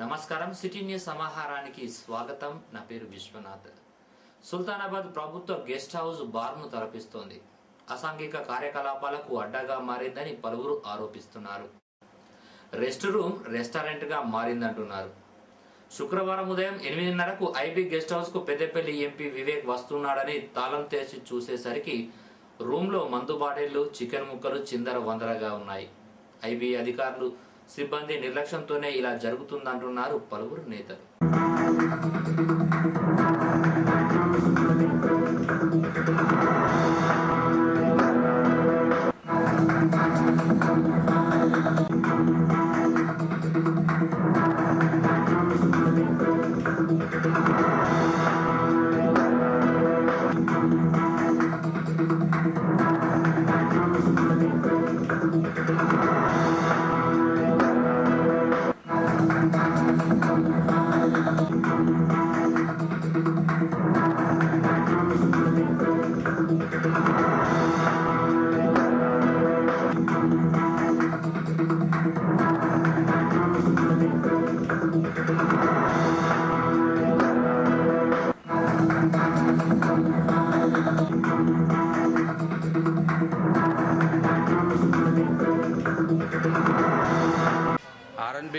నమస్కారం. City news సమాహారానికి స్వాగతం. నా పేరు విశ్వనాథ్. సుల్తానాబాద్ ప్రభుత్వ గెస్ట్ హౌస్ బార్ను తలపిస్తోంది. అసాంఘిక కార్యకలాపాలకు అడ్డగా మారిందని పలువురు ఆరోపిస్తున్నారు. రెస్ట్ రూమ్ రెస్టారెంట్గా మారిందంటున్నారు. శుక్రవారం ఉదయం ఎనిమిదిన్నరకు ఐబీ గెస్ట్ హౌస్కు పెద్దపల్లి ఎంపీ వివేక్ వస్తున్నాడని తాళం తెరిచి చూసేసరికి రూమ్లో మందు బాటిళ్ళు చికెన్ ముక్కలు చిందర వందరగా ఉన్నాయి. ఐబీ అధికారులు సిబ్బంది నిర్లక్ష్యంతోనే ఇలా జరుగుతుందంటున్నారు పలువురు నేతలు. ఆర్ఎన్బి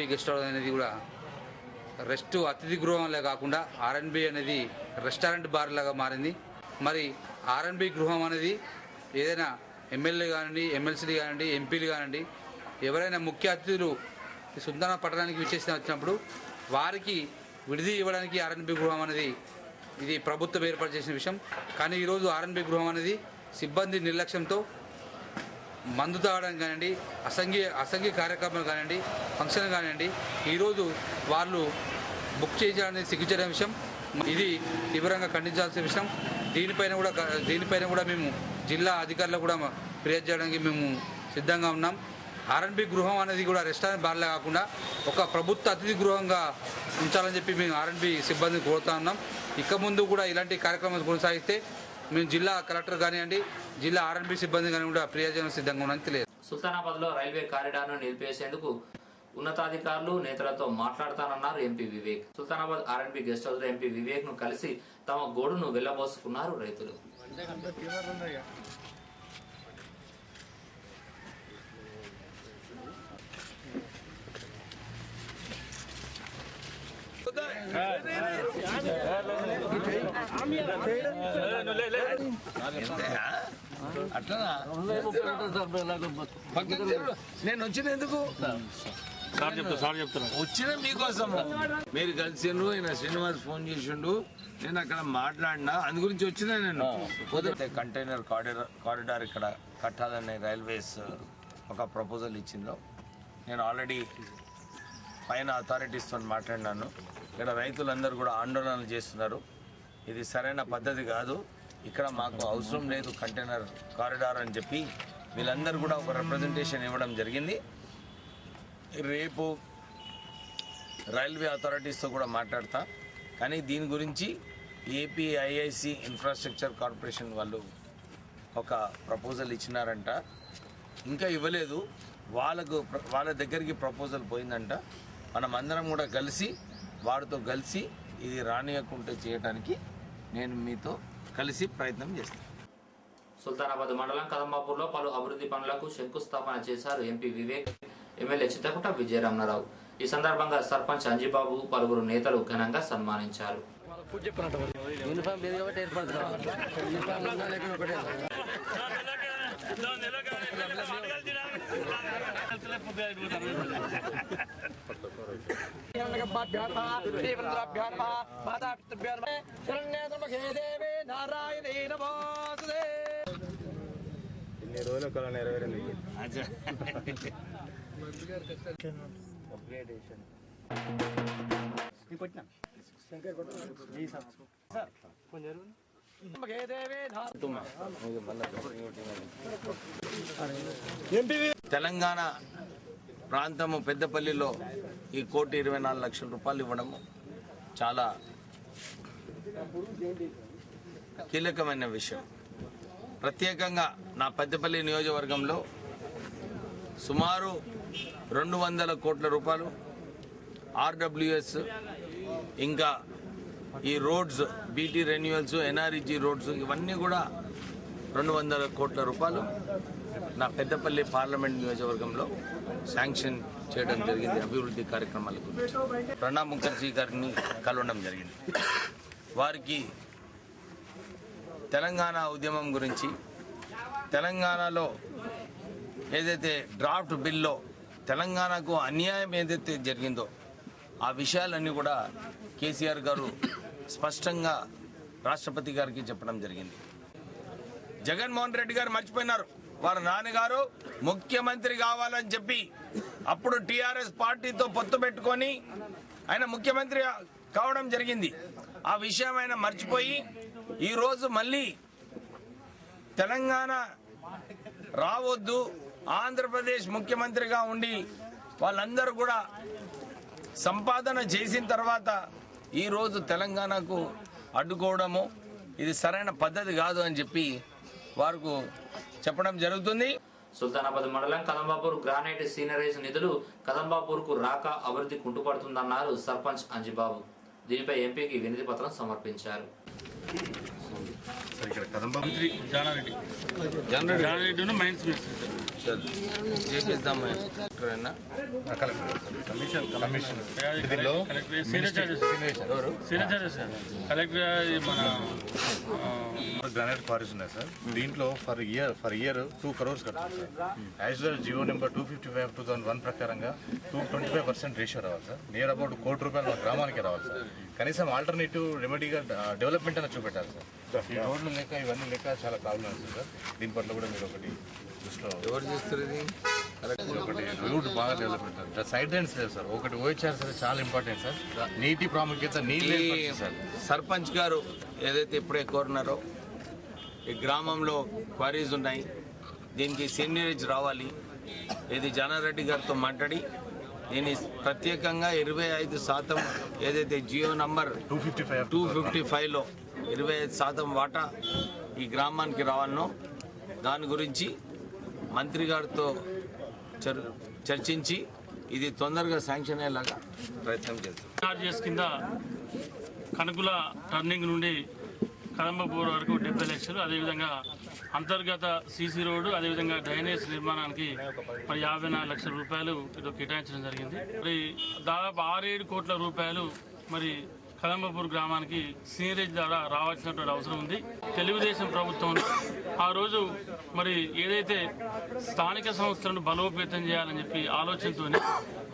గెస్ట్ హౌస్ అనేది కూడా రెస్ట్ అతిథి గృహంలా కాకుండా ఆర్ఎన్బి అనేది రెస్టారెంట్ బార్ లాగా మారింది. మరి ఆర్ఎన్బి గృహం అనేది ఏదైనా ఎమ్మెల్యే కానివ్వండి ఎమ్మెల్సీలు కానివ్వండి ఎంపీలు కానివ్వండి ఎవరైనా ముఖ్య అతిథులు ఈ పట్టణానికి విచ్చేసిన వచ్చినప్పుడు వారికి విడిది ఇవ్వడానికి ఆర్ఎన్బి గృహం అనేది ఇది ప్రభుత్వం ఏర్పాటు చేసిన విషయం. కానీ ఈరోజు ఆర్ఎన్బి గృహం అనేది సిబ్బంది నిర్లక్ష్యంతో మందు తాగడం కానివ్వండి అసంఘీయ అసంఘీయ కార్యక్రమాలు కానివ్వండి ఫంక్షన్ కానివ్వండి ఈరోజు వాళ్ళు బుక్ చేయించడానికి సిగ్గుచేయడం విషయం. ఇది తీవ్రంగా ఖండించాల్సిన విషయం. దీనిపైన కూడా దీనిపైన కూడా మేము జిల్లా అధికారులకు కూడా ఫిర్యాదు చేయడానికి మేము సిద్ధంగా ఉన్నాం. ఆర్ఎన్బి గృహం అనేది కూడా రెస్టారెంట్ బార్లే కాకుండా ఒక ప్రభుత్వ అతిథి గృహంగా ఉంచాలని చెప్పి మేము ఆర్ఎన్బి సిబ్బందిని కోరుతా ఉన్నాం. ఇక ముందు కూడా ఇలాంటి కార్యక్రమాలు కొనసాగిస్తే మేము జిల్లా కలెక్టర్ కానివ్వండి జిల్లా ఆర్ఎన్బి సిబ్బంది కానీ కూడా ఫిర్యాదు సిద్ధంగా ఉన్నామని తెలియదు సుల్తానాబాద్లో రైల్వే కారిడార్ను నిలిపేసేందుకు ఉన్నతాధికారులు నేతలతో మాట్లాడతానన్నారు MP Vivek. Sultanabad RNB guest హౌస్లో ఎంపీ వివేక్ను కలిసి తమ గోడును వెళ్ళబోసుకున్నారు రైతులు. అట్లా నేను వచ్చిన ఎందుకు సార్ చెప్తా సార్ చెప్తున్నా వచ్చిన మీకోసం మీరు కలిసిండ్రు ఆయన శ్రీనివాస్ ఫోన్ చేసిండు నేను అక్కడ మాట్లాడినా అందు గురించి వచ్చిన నేను పోతే కంటైనర్ కారిడార్ కారిడార్ ఇక్కడ కట్టాలని రైల్వేస్ ఒక ప్రపోజల్ ఇచ్చిందో నేను ఆల్రెడీ పైన అథారిటీస్తో మాట్లాడినాను. ఇక్కడ రైతులందరూ కూడా ఆందోళనలు చేస్తున్నారు. ఇది సరైన పద్ధతి కాదు. ఇక్కడ మాకు అవసరం లేదు కంటైనర్ కారిడార్ అని చెప్పి వీళ్ళందరూ కూడా ఒక రిప్రజెంటేషన్ ఇవ్వడం జరిగింది. రేపు రైల్వే అథారిటీస్తో కూడా మాట్లాడతా. కానీ దీని గురించి ఏపీ ఐఐసి ఇన్ఫ్రాస్ట్రక్చర్ కార్పొరేషన్ వాళ్ళు ఒక ప్రపోజల్ ఇచ్చినారంట. ఇంకా ఇవ్వలేదు. వాళ్ళకు వాళ్ళ దగ్గరికి ప్రపోజల్ పోయిందంట. మనం అందరం కూడా కలిసి వారితో కలిసి ఇది రానియకుంటే చేయడానికి నేను మీతో కలిసి ప్రయత్నం చేస్తాను సుల్తానాబాద్ మండలం కదంబాపూర్లో పలు అభివృద్ధి పనులకు శంకుస్థాపన చేశారు ఎంపీ వివేక్ ఎమ్మెల్యే చిత్తకుట విజయరమణారావు ఈ సందర్భంగా సర్పంచ్ అంజిబాబు పలువురు నేతలు ఘనంగా సన్మానించారు యూనిఫామ్ లేదు కాబట్టి ఏర్పడుతున్నాం యూనిఫామ్ ఉన్నా లేకపోతే ఒకటే తెలంగాణ ప్రాంతము పెద్దపల్లిలో ఈ కోటి ఇరవై నాలుగు లక్షల రూపాయలు ఇవ్వడము చాలా కీలకమైన విషయం. ప్రత్యేకంగా నా పెద్దపల్లి నియోజకవర్గంలో సుమారు రెండు వందల కోట్ల రూపాయలు ఆర్డబ్ల్యూఎస్ ఇంకా ఈ roads BT renewals NREG roads ఇవన్నీ కూడా రెండు వందల కోట్ల రూపాయలు నా పెద్దపల్లి పార్లమెంట్ నియోజకవర్గంలో శాంక్షన్ చేయడం జరిగింది అభివృద్ధి కార్యక్రమాల గురించి. ప్రణబ్ ముఖర్జీ గారిని కలవడం జరిగింది. వారికి తెలంగాణ ఉద్యమం గురించి తెలంగాణలో ఏదైతే డ్రాఫ్ట్ బిల్లో తెలంగాణకు అన్యాయం ఏదైతే జరిగిందో ఆ విషయాలన్నీ కూడా కేసీఆర్ గారు స్పష్టంగా రాష్ట్రపతి గారికి చెప్పడం జరిగింది. జగన్మోహన్ రెడ్డి గారు మర్చిపోయినారు. వారి నాన్నగారు ముఖ్యమంత్రి కావాలని చెప్పి అప్పుడు టిఆర్ఎస్ పార్టీతో పొత్తు పెట్టుకొని ఆయన ముఖ్యమంత్రి కావడం జరిగింది. ఆ విషయం ఆయన మర్చిపోయి ఈరోజు మళ్ళీ తెలంగాణ రావద్దు ఆంధ్రప్రదేశ్ ముఖ్యమంత్రిగా ఉండి వాళ్ళందరూ కూడా సంపాదన చేసిన తర్వాత ఈరోజు తెలంగాణకు అడ్డుకోవడము ఇది సరైన పద్ధతి కాదు అని చెప్పి వారికి చెప్పడం జరుగుతుంది. సుల్తానాబాద్ మండలం కదంబాపూర్ గ్రానైట్ సీనరీస్ నిధులు కదంబాపూర్కు రాక అభివృద్ధి కుంటుపడుతుందన్నారు సర్పంచ్ అంజిబాబు. దీనిపై ఎంపీకి వినతి పత్రం సమర్పించారు. సార్ ఇక్కడ కదంబా జానారెడ్డి. జానారెడ్డి మైన్స్ చేపిద్దాం గ్రానైట్ క్వారీస్ ఉన్నాయి సార్. దీంట్లో per year per year two crores కట్టాలి sir. As well GO number two fifty five two thousand one ప్రకారంగా two twenty five percent ratio రావాలి సార్. నియర్ అబౌట్ కోటి రూపాయలు మా గ్రామానికి రావాలి సార్. కనీసం ఆల్టర్నేటివ్ రెమెడీగా డెవలప్మెంట్ అని చూపెట్టాలి సార్. ఈ రోడ్లు లేక ఇవన్నీ లేక చాలా ప్రాబ్లమ్ ఉంది సార్. దీని పట్ల కూడా మీరు ఒకటి ఎవరు చేస్తారు ఇది? ఒకటి రూట్ బాగా డెవలప్మెంట్ సార్ సైడ్ లైన్స్ లేదు సార్. ఒకటి ఓహెచ్ఆర్ సార్ చాలా ఇంపార్టెంట్ సార్. నీటి ప్రాముఖ్యత నీళ్ళే సార్. సర్పంచ్ గారు ఏదైతే ఇప్పుడే కోరినారో ఈ గ్రామంలో క్వారీస్ ఉన్నాయి. దీనికి సీనియరేజ్ రావాలి. ఇది జానారెడ్డి గారితో మాట్లాడి దీన్ని ప్రత్యేకంగా ఇరవై ఐదు శాతం ఏదైతే GO number two fifty five two fifty ఫైవ్లో ఇరవై ఐదు శాతం వాటా ఈ గ్రామానికి రావాలనో దాని గురించి మంత్రి గారితో చర్ చర్చించి ఇది తొందరగా శాంక్షన్ అయ్యేలాగా ప్రయత్నం చేస్తాం. చార్జెస్ కింద కనుకుల టర్నింగ్ నుండి కదంబపూర్ వరకు డెబ్బై లక్షలు అదేవిధంగా అంతర్గత సీసీ రోడ్డు అదేవిధంగా డ్రైనేజ్ నిర్మాణానికి మరి యాభై నాలుగు లక్షల రూపాయలు ఇది కేటాయించడం జరిగింది. మరి దాదాపు ఆరేడు కోట్ల రూపాయలు మరి కదంబపూర్ గ్రామానికి సీనరేజ్ ద్వారా రావాల్సినటువంటి అవసరం ఉంది. తెలుగుదేశం ప్రభుత్వం ఆ రోజు మరి ఏదైతే స్థానిక సంస్థలను బలోపేతం చేయాలని చెప్పి ఆలోచనతోనే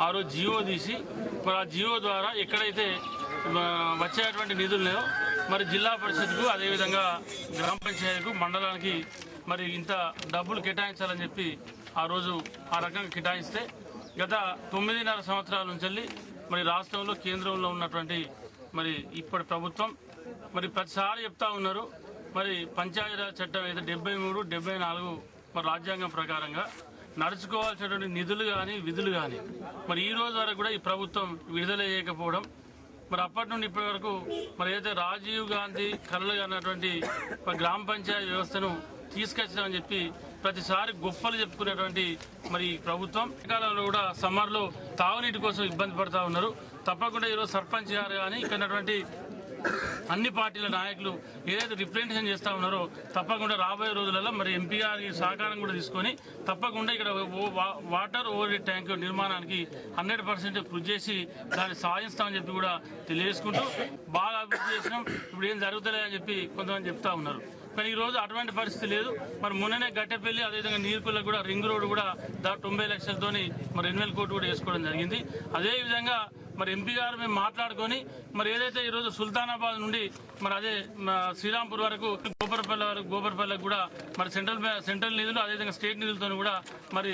ఆ రోజు జియో తీసి మరి ఆ జియో ద్వారా ఎక్కడైతే వచ్చేటువంటి నిధులు మరి జిల్లా పరిషత్కు అదేవిధంగా గ్రామ పంచాయతీకు మండలానికి మరి ఇంత డబ్బులు కేటాయించాలని చెప్పి ఆ రోజు ఆ రకంగా కేటాయిస్తే గత తొమ్మిదిన్నర సంవత్సరాల నుంచి మరి రాష్ట్రంలో కేంద్రంలో ఉన్నటువంటి మరి ఇప్పటి ప్రభుత్వం మరి ప్రతిసారి చెప్తా ఉన్నారు. మరి పంచాయతీరాజ్ చట్టం అయితే డెబ్బై మూడు డెబ్బై నాలుగు మరి రాజ్యాంగం ప్రకారంగా నడుచుకోవాల్సినటువంటి నిధులు కానీ విధులు కానీ మరి ఈ రోజు వరకు కూడా ఈ ప్రభుత్వం విడుదల చేయకపోవడం మరి అప్పటి నుండి ఇప్పటి వరకు మరి ఏదైతే రాజీవ్ గాంధీ కళలు అన్నటువంటి గ్రామ పంచాయతీ వ్యవస్థను తీసుకొచ్చామని చెప్పి ప్రతిసారి గొప్పలు చెప్పుకునేటువంటి మరి ప్రభుత్వం. కాలంలో కూడా సమ్మర్లో తాగునీటి కోసం ఇబ్బంది పడతా ఉన్నారు. తప్పకుండా ఈరోజు సర్పంచ్ గారు కానీ ఇక్కడ అన్ని పార్టీల నాయకులు ఏదైతే రిప్రజెంటేషన్ చేస్తూ ఉన్నారో తప్పకుండా రాబోయే రోజులలో మరి ఎంపీ గారి సహకారం కూడా తీసుకొని తప్పకుండా ఇక్కడ వా- వాటర్ ఓవర్ ట్యాంక్ నిర్మాణానికి హండ్రెడ్ పర్సెంట్ కృషి చేసి దాన్ని సాధిస్తామని చెప్పి కూడా తెలియజేసుకుంటూ బాగా అభివృద్ధి చేసినాం. ఇప్పుడు ఏం జరుగుతలేదని చెప్పి కొంతమంది చెప్తా ఉన్నారు. కానీ ఈ రోజు అటువంటి పరిస్థితి లేదు. మరి మొన్ననే గట్టెపల్లి అదేవిధంగా నీరుకులకు కూడా రింగ్ రోడ్ కూడా దా తొంభై లక్షలతోని మరి ఎనిమిది కోట్లు కూడా వేసుకోవడం జరిగింది. అదేవిధంగా మరి ఎంపీ గారు మేము మాట్లాడుకొని మరి ఏదైతే ఈరోజు సుల్తానాబాద్ నుండి మరి అదే మా శ్రీరాంపూర్ వరకు గోపరపల్లి వరకు గోపరపల్లికి కూడా మరి సెంట్రల్ సెంట్రల్ నిధులు అదేవిధంగా స్టేట్ నిధులతో కూడా మరి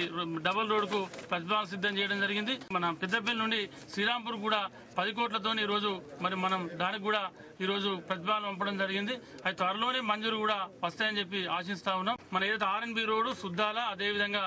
డబుల్ రోడ్కు ప్రతిభావం సిద్ధం చేయడం జరిగింది. మన పెద్దపల్లి నుండి శ్రీరాంపూర్ కూడా పది కోట్లతో ఈరోజు మరి మనం దానికి కూడా ఈరోజు ప్రతిపాదన పంపడం జరిగింది. అది త్వరలోనే మంజూరు కూడా వస్తాయని చెప్పి ఆశిస్తా ఉన్నాం. మన ఏదైతే ఆర్ఎన్బి రోడ్డు సుద్దాల అదేవిధంగా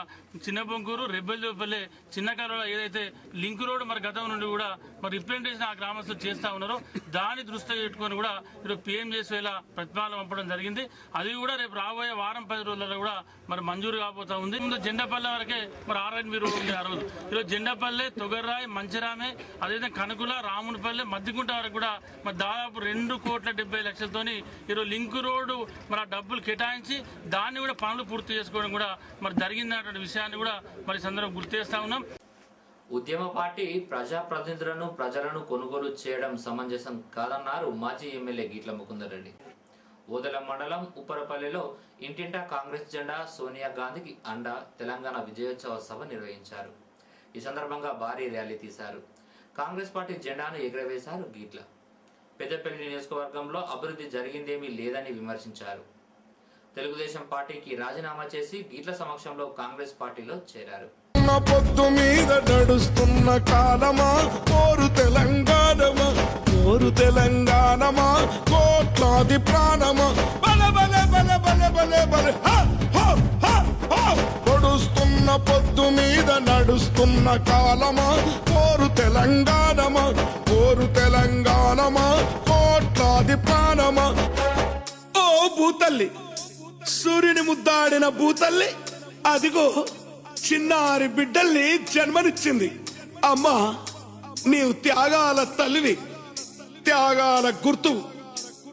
చిన్న బొంకూరు రెబ్బెల్జోపల్లె చిన్న కాలువలో ఏదైతే లింక్ రోడ్డు మరి గతం నుండి కూడా మరి రిప్రజెంటేషన్ ఆ గ్రామస్తులు చేస్తా ఉన్నారో దాన్ని దృష్టిలో పెట్టుకొని కూడా ఈరోజు పిఎం చేసేలా ప్రతిపాదన పంపడం జరిగింది. అది కూడా రేపు రాబోయే వారం పది రోజులలో కూడా మరి మంజూరు కాబోతా ఉంది. ముందు జెండాపల్లె వరకే మరి ఆర్ఎన్బి రోడ్ ఉంది ఆ రోజు. ఈరోజు జెండాపల్లె తొగర్రాయ్ మంచిరామే అదేవిధంగా కనుకుల రామునిపల్లి మద్దిగుంట వరకు కూడా. మరి దాదాపు రెండు కోట్ల డెబ్బై లక్షలతోని ఈరోజు లింక్ రోడ్డు మరి ఆ డబ్బులు కేటాయించి దాన్ని కూడా పనులు పూర్తి చేసుకోవడం కూడా మరి జరిగిందన్నటువంటి విషయాన్ని కూడా మరి సందర్భం గుర్తు చేస్తా ఉన్నాం. ఉద్యమ పార్టీ ప్రజాప్రతినిధులను ప్రజలను కొనుగోలు చేయడం సమంజసం కాదన్నారు మాజీ ఎమ్మెల్యే గీట్ల ముకుందరెడ్డి ఓదెల మండలం ఉప్పరపల్లిలో ఇంటింటా కాంగ్రెస్ జెండా సోనియా గాంధీకి అండ తెలంగాణ విజయోత్సవ సభ నిర్వహించారు. ఈ సందర్భంగా భారీ ర్యాలీ తీశారు. కాంగ్రెస్ పార్టీ జెండాను ఎగురవేశారు గీట్ల. పెద్దపల్లి నియోజకవర్గంలో అభివృద్ధి జరిగిందేమీ లేదని విమర్శించారు. తెలుగుదేశం పార్టీకి రాజీనామా చేసి గీట్ల సమక్షంలో కాంగ్రెస్ పార్టీలో చేరారు. ఉన్న పొద్దు మీద నడుస్తున్న కాలమా? కోరు తెలంగాణమా? కోరు తెలంగాణమా? కోట్లాది ప్రాణమా? బల బల బల బల బల బల హ, పొద్దు మీద నడుస్తున్న కాలమా? కోరు తెలంగాణమా? కోరు తెలంగాణమా? కోట్లాది ప్రాణమా? ఓ భూతల్లి సూర్యుని ముద్దాడిన భూతల్లి అదిగో చిన్నారి బిడ్డల్ని జన్మనిచ్చింది. అమ్మా నీవు త్యాగాల తల్లివి త్యాగాల గుర్తు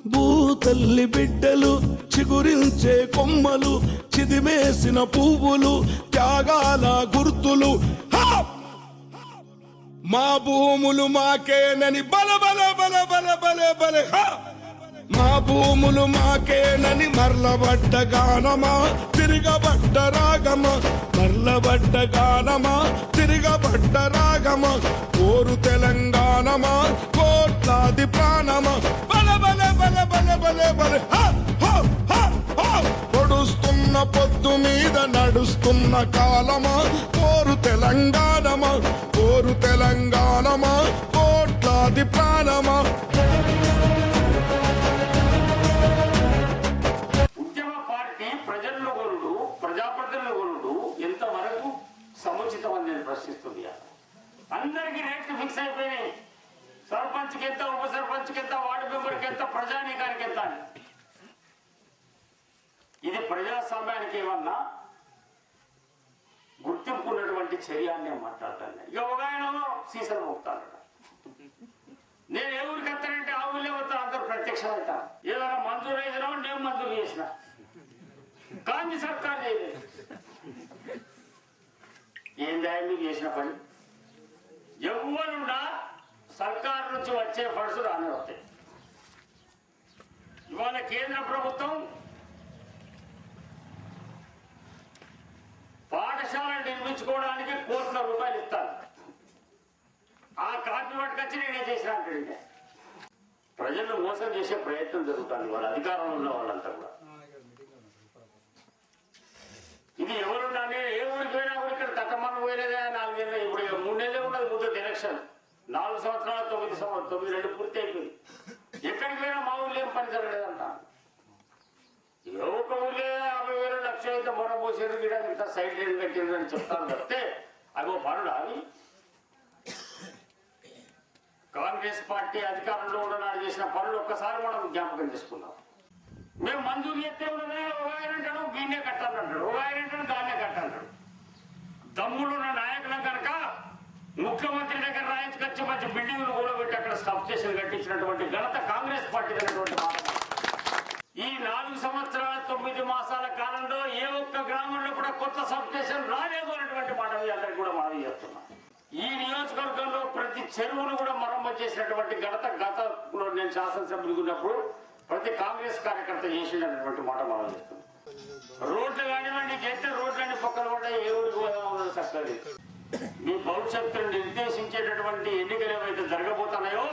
భూతల్లి బిడ్డలు చిగురించే కొమ్మలు చిదిమేసిన పువ్వులు త్యాగాల గుర్తులు. హా! మా భూములు మాకేనని బల బల బల బల బల బల. మా భూములు మాకేనని మర్లబడ్డ గానమా? తిరగబడ్డ రాగమా? మర్లబడ్డ గానమా? తిరగబడ్డ రాగమా? కోరు తెలంగాణమా? కోట్లాది ప్రాణ నడుస్తున్న కాలమా? కోరు తెలంగాణమా? కోరు తెలంగాణమా? కోట్లాది ప్రాణమా? ఉద్యమ పార్టీ ప్రజల్లో కొనుడు ప్రజాప్రతినిధుల కొనుడు ఎంతవరకు సముచితం అని నేను ప్రశ్నిస్తుంది అందరికీ రేట్లు ఫిక్స్ అయిపోయినాయి. సర్పంచ్కి ఎంత ఉప సర్పంచ్కి ఎంత వార్డు మెంబర్కి ఎంత ప్రజానీకానికి ఎంత ఇది ప్రజాస్వామ్యానికి ఏమన్నా గుర్తింపు ఉన్నటువంటి చర్య అని నేను మాట్లాడతాను. ఇక ఒక ఆయన సీసలు నేను ఏ ఊరికి వస్తానంటే ఆ ఊళ్ళో వస్తాను అందరూ ప్రత్యక్ష ఏదైనా మంజూరు అయినా నేను మంజూరు చేసిన. కానీ సర్కార్ చేయలేదు. దాయం మీకు చేసిన పని? ఎవరున్నా సర్కార్ నుంచి వచ్చే ఫండ్స్ రానే వస్తాయి. ఇవాళ కేంద్ర ప్రభుత్వం నిర్మించుకోవడానికి కోట్ల రూపాయలు ఇస్తారు. ఆ కాపీ పట్టుకొచ్చి నేనే చేసిన అంటే ప్రజలను మోసం చేసే ప్రయత్నం జరుగుతుంది వాళ్ళ అధికారంలో ఉన్న వాళ్ళంతా కూడా. ఇది ఎవరున్నా నేను ఏ ఊరికి పోయినా కూడా ఇక్కడ తట్టమన్న పోయలేదా నాలుగేళ్ళు ఇప్పుడు మూడు నెలలే ఉన్నది ముందు ఎలక్షన్. నాలుగు సంవత్సరాలు తొమ్మిది సంవత్సరాలు తొమ్మిది రెండు పూర్తి అయిపోయింది ఎక్కడికి పోయినా మా ఊళ్ళో ఏం పని జరగలేదంట. ఏ ఒక్క ఊళ్ళో ఇంత మొర ఇంత సైడ్ లైన్ కట్టింది అని చెప్తాను తప్పితే అగో పనులు అని కాంగ్రెస్ పార్టీ అధికారంలో ఉండడానికి చేసిన పనులు ఒక్కసారి మనం జ్ఞాపకం చేసుకున్నాం మేము మంజూరు చేస్తే ఉన్నదే ఒక ఆయన అంటాడు దీన్నే కట్టాలంటాడు ఒక ఆయన అంటాడు దాన్నే కట్టాలంటాడు దమ్ములున్న నాయకులం కనుక ముఖ్యమంత్రి దగ్గర రాయించుకొచ్చి మంచి బిల్డింగ్లు కూడా పెట్టి అక్కడ సబ్ స్టేషన్ కట్టించినటువంటి ఘనత కాంగ్రెస్ పార్టీ అనేటువంటి ఈ నాలుగు సంవత్సరాల తొమ్మిది మాసాల కాలంలో ఏ ఒక్క గ్రామంలో కూడా కొత్త సబ్ స్టేషన్ రాలేదు అనేటువంటి మాట మీ అందరికి కూడా మనం చేస్తున్నాం ఈ నియోజకవర్గంలో ప్రతి చెరువును కూడా మరమ్మతు చేసినటువంటి ఘనత గతంలో నేను శాసనసభ్యులు ఉన్నప్పుడు ప్రతి కాంగ్రెస్ కార్యకర్త చేసినటువంటి మాట మనం చేస్తున్నాం రోడ్లు కానివ్వండి చేస్తే రోడ్లన్నీ పక్కన కూడా ఏ ఊరికి పోదామో చక్కది మీ భవిష్యత్తును నిర్దేశించేటటువంటి ఎన్నికలు ఏవైతే జరగబోతున్నాయో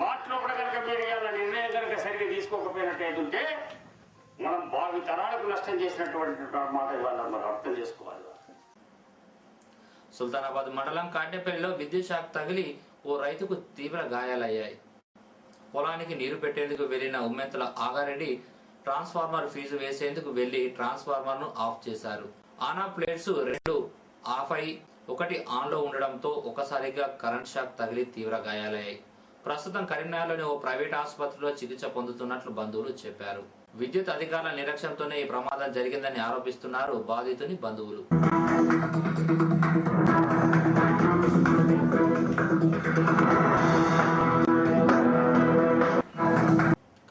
వాటిలో కూడా కనుక మీరు ఇవాళ నిర్ణయం కనుక సరిగ్గా తీసుకోకపోయినట్టయితే మనం భావి తరాలకు నష్టం చేసినటువంటి మాట ఇవాళ మనం అర్థం చేసుకోవాలి. సుల్తానాబాద్ మండలం కాడ్డేపల్లిలో విద్యుత్ షాక్ తగిలి ఓ రైతుకు తీవ్ర గాయాలయ్యాయి. పొలానికి నీరు పెట్టేందుకు వెళ్ళిన ఉమ్మెంతుల ఆగారెడ్డి ట్రాన్స్ఫార్మర్ ఫీజు వేసేందుకు వెళ్ళి ట్రాన్స్ఫార్మర్ను ఆఫ్ చేశారు. ఆనా ప్లేట్స్ రెండు ఆఫ్ అయి ఒకటి ఆన్లో ఉండడంతో ఒకసారిగా కరెంట్ షాక్ తగిలి తీవ్ర గాయాలయ్యాయి. ప్రస్తుతం కరీంనగర్లోని ఓ ప్రైవేట్ ఆసుపత్రిలో చికిత్స పొందుతున్నట్లు బంధువులు చెప్పారు. విద్యుత్ అధికారుల నిరక్ష్యంతోనే ఈ ప్రమాదం జరిగిందని ఆరోపిస్తున్నారు బాధితుని బంధువులు.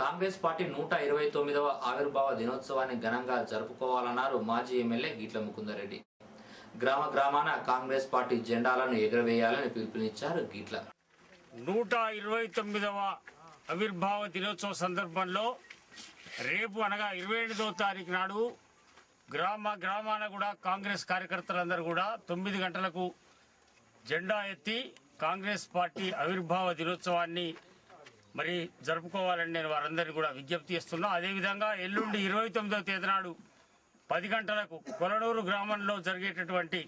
కాంగ్రెస్ పార్టీ నూట ఇరవై తొమ్మిదవ ఆవిర్భావ దినోత్సవాన్ని ఘనంగా జరుపుకోవాలన్నారు మాజీ ఎమ్మెల్యే గీట్ల ముకుందరెడ్డి. గ్రామ గ్రామాన కాంగ్రెస్ పార్టీ జెండాలను ఎగురవేయాలని పిలుపునిచ్చారు గీట్ల. నూట ఇరవై తొమ్మిదవ ఆవిర్భావ దినోత్సవ సందర్భంలో రేపు అనగా ఇరవై ఎనిమిదవ తారీఖు నాడు గ్రామ గ్రామాన కూడా కాంగ్రెస్ కార్యకర్తలందరూ కూడా తొమ్మిది గంటలకు జెండా ఎత్తి కాంగ్రెస్ పార్టీ ఆవిర్భావ దినోత్సవాన్ని మరి జరుపుకోవాలని నేను వారందరినీ కూడా విజ్ఞప్తి చేస్తున్నా. అదేవిధంగా ఎల్లుండి ఇరవై తొమ్మిదవ తేదీ నాడు పది గంటలకు కొలనూరు గ్రామంలో జరిగేటటువంటి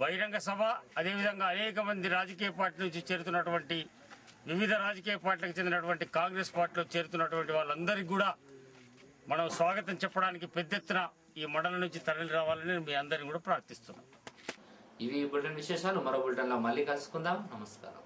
బహిరంగ సభ అదేవిధంగా అనేక మంది రాజకీయ పార్టీ నుంచి చేరుతున్నటువంటి వివిధ రాజకీయ పార్టీలకు చెందినటువంటి కాంగ్రెస్ పార్టీలో చేరుతున్నటువంటి వాళ్ళందరికీ కూడా మనం స్వాగతం చెప్పడానికి పెద్ద ఎత్తున ఈ మండలం నుంచి తరలి రావాలని మీ అందరిని కూడా ప్రార్థిస్తున్నాం. ఇవి బులెటిన్ విశేషాలు మరో బులెటిన్లో మళ్ళీ కలుసుకుందాం. నమస్కారం.